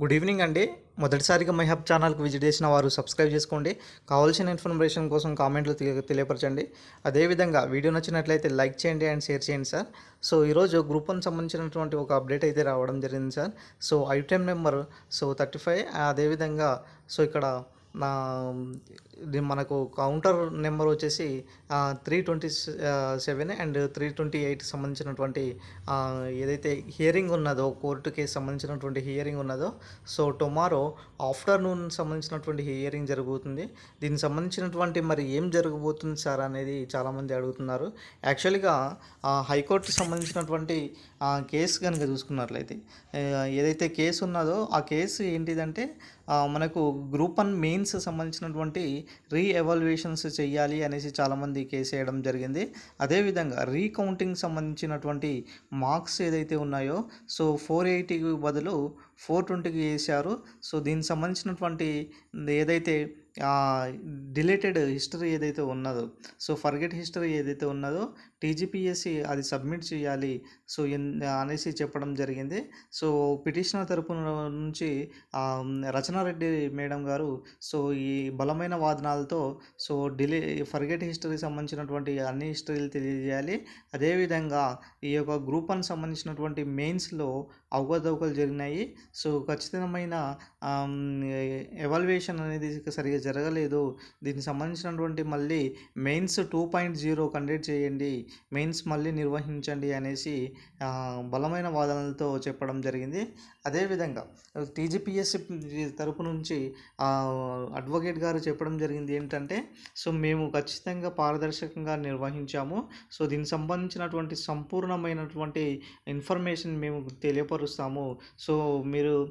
Good evening అండి. మొదటిసారిగా my hub ఛానల్కి విజిట్ చేసిన వారు సబ్స్క్రైబ్ చేసుకోండి. కావాల్సిన ఇన్ఫర్మేషన్ కోసం కామెంట్లు తెలియపరచండి. అదేవిధంగా వీడియో నచ్చినట్లయితే లైక్ చేయండి అండ్ షేర్ చేయండి సార్. సో ఈరోజు గ్రూప్ వన్ సంబంధించినటువంటి ఒక అప్డేట్ అయితే రావడం జరిగింది sir. So item number so thirty five. అదేవిధంగా సో ఇక్కడ నా మనకు కౌంటర్ నెంబర్ వచ్చేసి three twenty seven and three twenty eight సంబంధించినటువంటి ఏదైతే హియరింగ్ ఉన్నదో కోర్టు కేసు సంబంధించినటువంటి హియరింగ్ ఉన్నదో సో టుమారో ఆఫ్టర్నూన్ సంబంధించినటువంటి హియరింగ్ జరుగుతుంది. దీనికి సంబంధించినటువంటి మరి ఏం జరగబోతుంది సార్ అనేది చాలామంది అడుగుతున్నారు. యాక్చువల్గా హైకోర్టు హైకోర్టుకి సంబంధించినటువంటి కేసు కనుక చూసుకున్నట్లయితే ఏదైతే కేసు ఉన్నదో ఆ కేసు ఏంటిదంటే మనకు గ్రూప్ వన్ మెయిన్స్ సంబంధించినటువంటి రీ ఎవాల్యుయేషన్స్ చేయాలి అనేసి చాలామంది కేసు వేయడం జరిగింది. అదేవిధంగా రీకౌంటింగ్ సంబంధించినటువంటి మార్క్స్ ఏదైతే ఉన్నాయో సో ఫోర్ ఎయిటీకి బదులు ఫోర్ ట్వంటీకి వేశారు సో దీనికి సంబంధించినటువంటి ఏదైతే డిలేటెడ్ హిస్టరీ ఏదైతే ఉన్నదో సో ఫర్గెట్ హిస్టరీ ఏదైతే ఉన్నదో టీజీపీఎస్సి అది సబ్మిట్ చేయాలి సో ఎన్ అనేసి చెప్పడం జరిగింది. సో పిటిషనర్ తరపున నుంచి రచనారెడ్డి మేడం గారు సో ఈ బలమైన వాదనాలతో సో డిలే ఫర్గెట్ హిస్టరీ సంబంధించినటువంటి అన్ని హిస్టరీలు తెలియజేయాలి. అదేవిధంగా ఈ యొక్క గ్రూప్ అని సంబంధించినటువంటి మెయిన్స్లో అవకతవకలు జరిగినాయి. సో ఖచ్చితమైన ఎవాల్యుయేషన్ అనేది సరిగా జరగలేదు. దీనికి సంబంధించినటువంటి మళ్ళీ mains two point zero conduct చేయండి మెయిన్స్ మళ్ళీ నిర్వహించండి అనేసి బలమైన వాదనలతో చెప్పడం జరిగింది. అదేవిధంగా టీజీపీఎస్సీ తరపు నుంచి అడ్వకేట్ గారు చెప్పడం జరిగింది ఏంటంటే సో మేము ఖచ్చితంగా పారదర్శకంగా నిర్వహించాము. సో దీనికి సంబంధించినటువంటి సంపూర్ణమైనటువంటి ఇన్ఫర్మేషన్ మేము తెలియపరుస్తాము. సో మీరు మీరు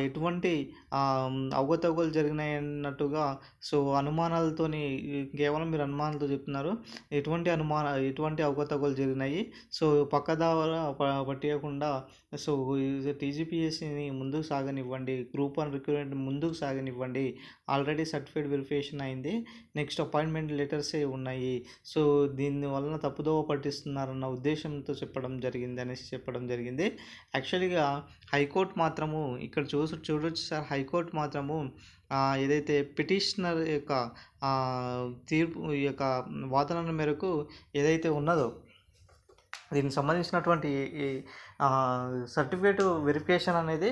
ఎటువంటి ఆ, అవకతవకలు జరిగినాయి అన్నట్టుగా సో అనుమానాలతోని కేవలం మీరు అనుమానాలతో చెప్తున్నారు. ఎటువంటి అనుమాన ఎటువంటి అవకతవకలు జరిగినాయి? సో పక్కదార ప- పట్టేయకుండా సో టీజీపీఎస్సీని ముందుకు సాగనివ్వండి గ్రూప్ వన్ రిక్రూట్మెంట్ ముందుకు సాగనివ్వండి. ఆల్రెడీ సర్టిఫికేట్ వెరిఫికేషన్ అయింది. నెక్స్ట్ అపాయింట్మెంట్ లెటర్సే ఉన్నాయి. సో దీని వలన తప్పుదోవ పట్టిస్తున్నారన్న ఉద్దేశంతో చెప్పడం జరిగింది అనేసి చెప్పడం జరిగింది. యాక్చువల్గా హైకోర్టు మాత్రం మాత్రము ఇక్కడ చూసు చూడొచ్చు సార్ హైకోర్టు మాత్రము ఏదైతే పిటిషనర్ యొక్క తీర్పు ఈ యొక్క వాదనల మేరకు ఏదైతే ఉన్నదో దీనికి సంబంధించినటువంటి సర్టిఫికేట్ వెరిఫికేషన్ అనేది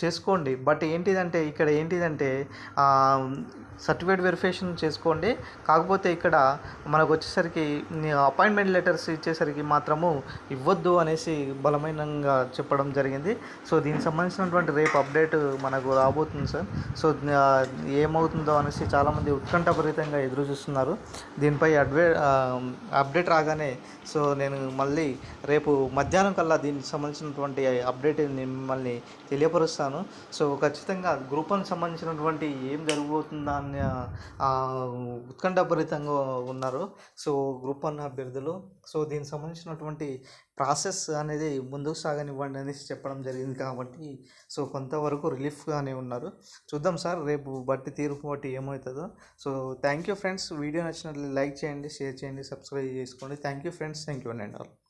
చేసుకోండి. బట్ ఏంటిదంటే ఇక్కడ ఏంటిదంటే సర్టిఫికేట్ వెరిఫికేషన్ చేసుకోండి. కాకపోతే ఇక్కడ మనకు వచ్చేసరికి అపాయింట్మెంట్ లెటర్స్ ఇచ్చేసరికి మాత్రము ఇవ్వద్దు అనేసి బలమైనంగా చెప్పడం జరిగింది. సో దీనికి సంబంధించినటువంటి రేపు అప్డేట్ మనకు రాబోతుంది సార్. సో ఏమవుతుందో అనేసి చాలామంది ఉత్కంఠభరితంగా ఎదురు చూస్తున్నారు దీనిపై అడ్వే అప్డేట్ రాగానే సో నేను మళ్ళీ రేపు మధ్యాహ్నం కల్లా దీనికి సంబంధించినటువంటి అప్డేట్ మిమ్మల్ని తెలియపరుస్తాను. సో ఖచ్చితంగా గ్రూప్ సంబంధించినటువంటి ఏం జరగబోతుందా ఉత్కంఠభరితంగా ఉన్నారు. సో గ్రూప్ వన్ అభ్యర్థులు. సో దీనికి సంబంధించినటువంటి ప్రాసెస్ అనేది ముందుకు సాగనివ్వండి అనేసి చెప్పడం జరిగింది కాబట్టి సో కొంతవరకు రిలీఫ్గానే ఉన్నారు. చూద్దాం సార్ రేపు బట్టి తీర్పు బట్టి ఏమవుతుందో. So thank you friends. Video నచ్చినట్లు లైక్ చేయండి షేర్ చేయండి సబ్స్క్రైబ్ చేసుకోండి. Thank you friends. Thank you అండి ఆల్.